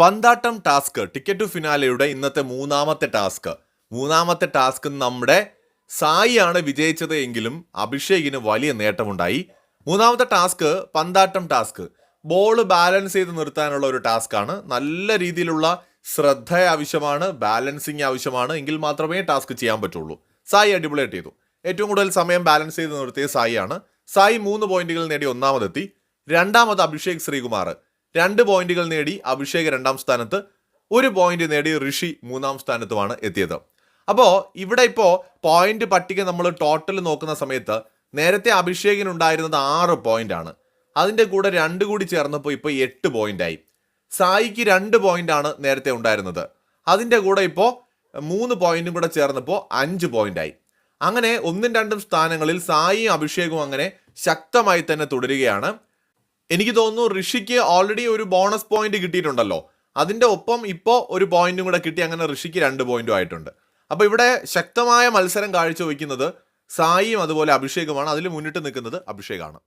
പന്താട്ടം task ticket to ഫിനാലയുടെ ഇന്നത്തെ മൂന്നാമത്തെ ടാസ്ക്. മൂന്നാമത്തെ ടാസ്ക് നമ്മുടെ സായിയാണ് വിജയിച്ചത് എങ്കിലും അഭിഷേകിന് വലിയ നേട്ടമുണ്ടായി. മൂന്നാമത്തെ ടാസ്ക് പന്താട്ടം ടാസ്ക്. ബോൾ ബാലൻസ് ചെയ്ത് നിർത്താനുള്ള ഒരു ടാസ്ക്കാണ് നല്ല രീതിയിലുള്ള ശ്രദ്ധ ആവശ്യമാണ് ബാലൻസിങ് ആവശ്യമാണ്. എങ്കിൽ മാത്രമേ ടാസ്ക് ചെയ്യാൻ പറ്റുള്ളൂ. സായി അടിപൊളിയായിട്ട് ചെയ്തു. ഏറ്റവും കൂടുതൽ സമയം ബാലൻസ് ചെയ്ത് നിർത്തിയ സായിയാണ്. സായി മൂന്ന് പോയിന്റുകൾ നേടി ഒന്നാമതെത്തി. രണ്ടാമത് അഭിഷേക് ശ്രീകുമാർ. രണ്ട് പോയിന്റുകൾ നേടി അഭിഷേക് രണ്ടാം സ്ഥാനത്ത് ഒരു പോയിന്റ് നേടി ഋഷി മൂന്നാം സ്ഥാനത്തുമാണ് എത്തിയത്. അപ്പോൾ ഇവിടെ ഇപ്പോൾ പോയിന്റ് പട്ടിക നമ്മൾ ടോട്ടൽ നോക്കുന്ന സമയത്ത് നേരത്തെ അഭിഷേകിനുണ്ടായിരുന്നത് ആറ് പോയിന്റ് ആണ് അതിന്റെ കൂടെ രണ്ട് കൂടി ചേർന്നപ്പോൾ ഇപ്പോൾ എട്ട് പോയിന്റ് ആയി സായിക്ക് രണ്ട് പോയിന്റ് ആണ് നേരത്തെ ഉണ്ടായിരുന്നത്. അതിന്റെ കൂടെ ഇപ്പോൾ മൂന്ന് പോയിന്റും കൂടെ ചേർന്നപ്പോൾ അഞ്ച് പോയിന്റ് ആയി അങ്ങനെ ഒന്നും രണ്ടും സ്ഥാനങ്ങളിൽ സായിയും അഭിഷേകും അങ്ങനെ ശക്തമായി തന്നെ തുടരുകയാണ്. എനിക്ക് തോന്നുന്നു ഋഷിക്ക് ഓൾറെഡി ഒരു ബോണസ് പോയിന്റ് കിട്ടിയിട്ടുണ്ടല്ലോ. അതിന്റെ ഒപ്പം ഇപ്പോൾ ഒരു പോയിന്റും കൂടെ കിട്ടി അങ്ങനെ ഋഷിക്ക് രണ്ട് പോയിന്റും ആയിട്ടുണ്ട്. അപ്പോൾ ഇവിടെ ശക്തമായ മത്സരം കാഴ്ചവെക്കുന്നത് സായിയും അതുപോലെ അഭിഷേകുമാണ്. അതിൽ മുന്നിട്ട് നിൽക്കുന്നത് അഭിഷേകാണ്.